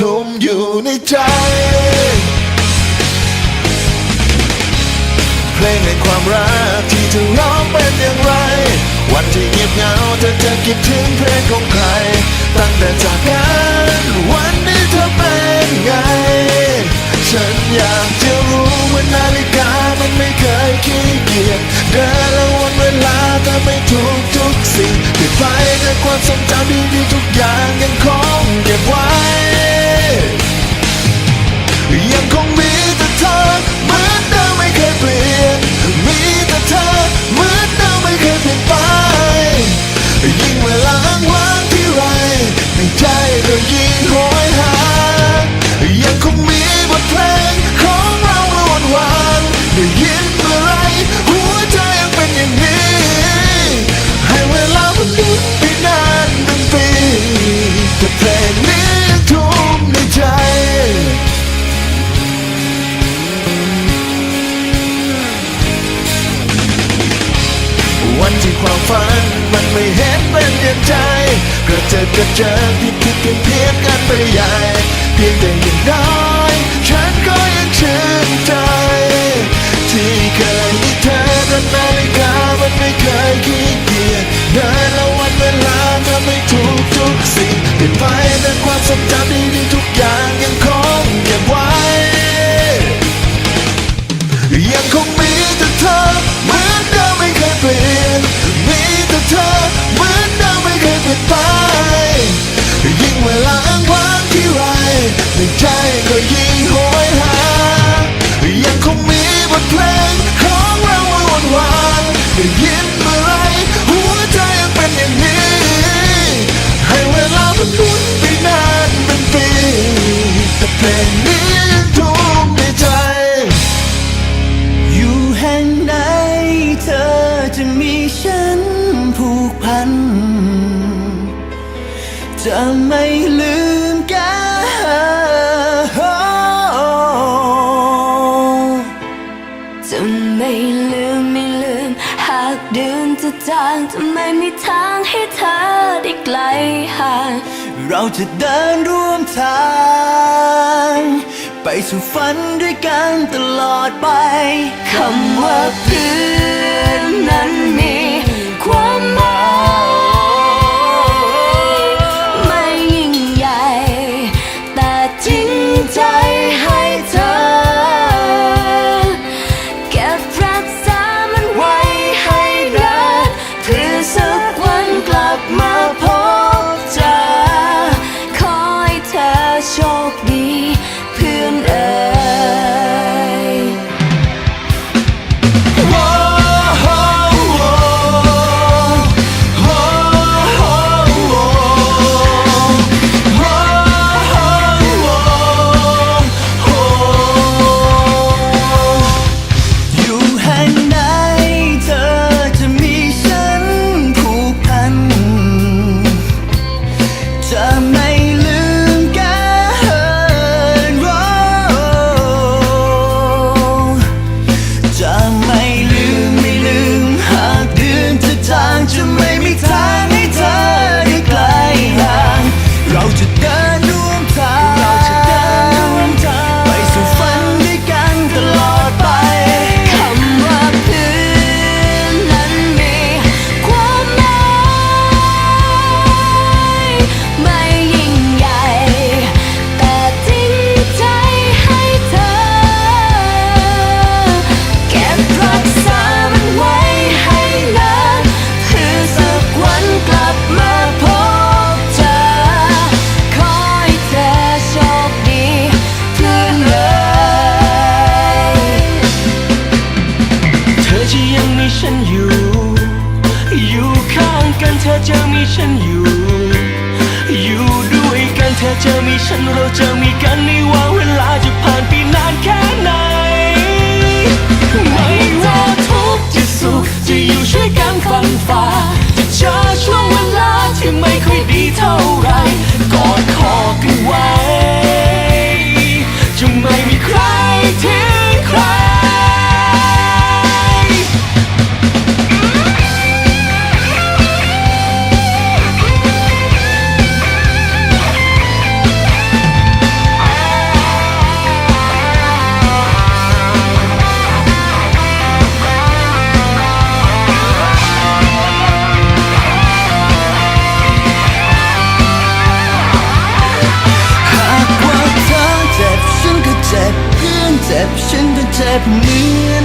ทุ่มอยู่ในใจ เพลงแห่งความรักที่เธอร้องเป็นอย่างไร วันที่เงียบเหงาเธอจะคิดถึงเพลงของใคร ตั้งแต่จากกันวันนี้เธอเป็นไง ฉันอยากจะรู้ว่านาฬิกามันไม่เคยขี้เกียจเดินและวันเวลาแต่ไม่ทุกทุกสิ่งเก็บไปแต่ความทรงจำดีๆทุก หัวใจยังเป็นอย่างนี้ ให้เวลามันลุ้นไปนานเป็นปีแต่เพลงนี้ทุ่มในใจ วันที่ความฝันมันไม่เห็นเป็นอย่างใจก็เจอก็เจอผิดผิดเพี้ยนเพี้ยนกันไปใหญ่ เพียงแต่อย่างน้อยฉันก็ยังเชื่น เคยขี้เกียจเดินและวันเวลาทำให้ทุกทุกๆสิ่งเปลี่ยนไปแต่ความทรงจำดีๆทุกอย่างยังคงเก็บไว้ ยังคงมีแต่เธอเหมือนเดิมไม่เคยเปลี่ยนมีแต่เธอเหมือนเดิมไม่เคยเปลี่ยนไปยิ่งเวลาอ้างว้างที่ไรในใจก็ยิ่ง ลืมไม่ลืม หากเดือนจะจางจะไม่มีทางให้เธอได้ไกลห่างเราจะเดินร่วมทาง ไปสู่ฝันด้วยกันตลอดไปคำว่าเพื่อนนั้นมี เราจะมีกันไม่ว่าเวลาจะผ่านไปนานแค่ไหน ไม่ว่าทุกข์จะสุขจะอยู่ช่วยกันฟันฝ่าจะเจอช่วงเวลาที่ไม่ค่อยดีเท่าไร เจ็บเหมือน